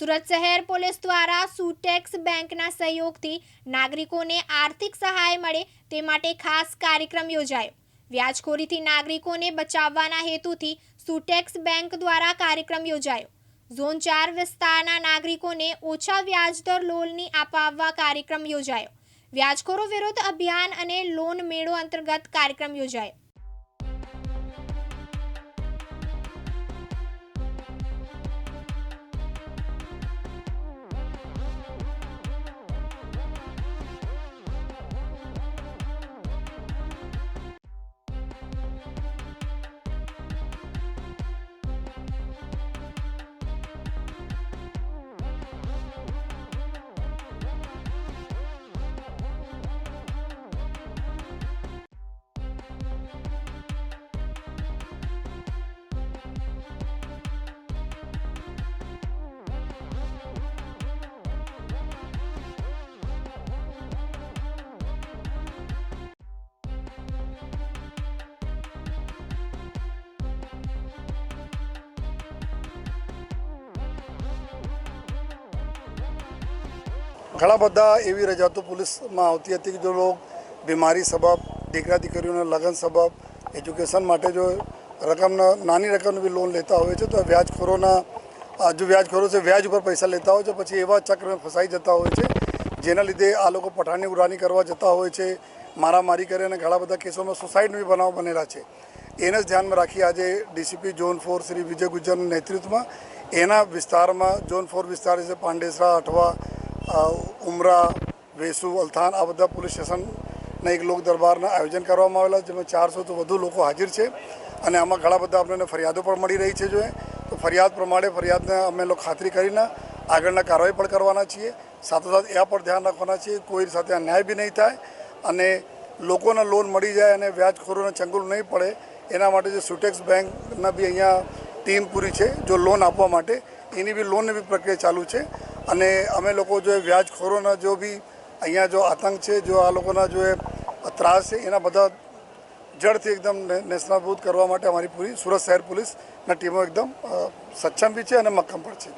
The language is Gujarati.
સુરત શહેર પોલીસ દ્વારા સુટેક્સ બેંકના સહયોગથી નાગરિકોને આર્થિક સહાય મળે તે માટે ખાસ કાર્યક્રમ યોજાયો. વ્યાજખોરીથી નાગરિકોને બચાવવાના હેતુથી સુટેક્સ બેંક દ્વારા કાર્યક્રમ યોજાયો. ઝોન ચાર વિસ્તારના નાગરિકોને ઓછા વ્યાજદર લોનની અપાવવા કાર્યક્રમ યોજાયો. વ્યાજખોરો વિરુદ્ધ અભિયાન અને લોન મેળો અંતર્ગત કાર્યક્રમ યોજાયો. ઘણા બધા એવી રજાતો પોલીસમાં આવતી હતી કે જો લોકો બીમારી સબબ, દીકરા દીકરીઓના લગ્ન સબબ, એજ્યુકેશન માટે જો રકમના નાની રકમની બી લોન લેતા હોય છે, તો વ્યાજખોરોના જો વ્યાજખોરો છે, વ્યાજ ઉપર પૈસા લેતા હોય છે, પછી એવા ચક્રમાં ફસાઈ જતા હોય છે, જેના લીધે આ લોકો પઠાણની ઉડાની કરવા જતા હોય છે, મારામારી કરે અને ઘણા બધા કેસોમાં સુસાઇડનો બી બનાવ બનેલા છે. એને જ ધ્યાનમાં રાખી આજે DCP zone four Shri Vijay ગુજરના નેતૃત્વમાં એના વિસ્તારમાં ઝોન ફોર વિસ્તાર છે, પાંડેસરા, અઠવા ઉમરા, વેસુ અલથાણ આ બધા પોલીસ સ્ટેશનના એક લોક દરબારના આયોજન કરવામાં આવેલા જેમાં ચારસોથી વધુ લોકો હાજર છે. અને આમાં ઘણા બધા આપણને ફરિયાદો પણ મળી રહી છે જો તો ફરિયાદ પ્રમાણે ફરિયાદને અમે લોકો ખાતરી કરીને આગળના કાર્યવાહી પણ કરવાના છીએ. સાથોસાથ એ પણ ધ્યાન રાખવાના છીએ. કોઈ સાથે અન્યાય બી નહીં થાય અને લોકોને લોન મળી જાય અને વ્યાજખોરોને ચંગુલ નહીં પડે, એના માટે જે સુટેક્સ બેંકના બી અહીંયા ટીમ પૂરી છે, જો લોન આપવા માટે. એની બી લોનની બી પ્રક્રિયા ચાલુ છે. અને અમે લોકો જો વ્યાજખોરોના જો બી અહીંયા જો આતંક છે, જો આ લોકોના જો એ ત્રાસ છે, એના બધા જડથી એકદમ નેશનાભૂત કરવા માટે અમારી પૂરી સુરત શહેર પોલીસના ટીમો એકદમ સક્ષમ બી છે અને મક્કમ પણ છે.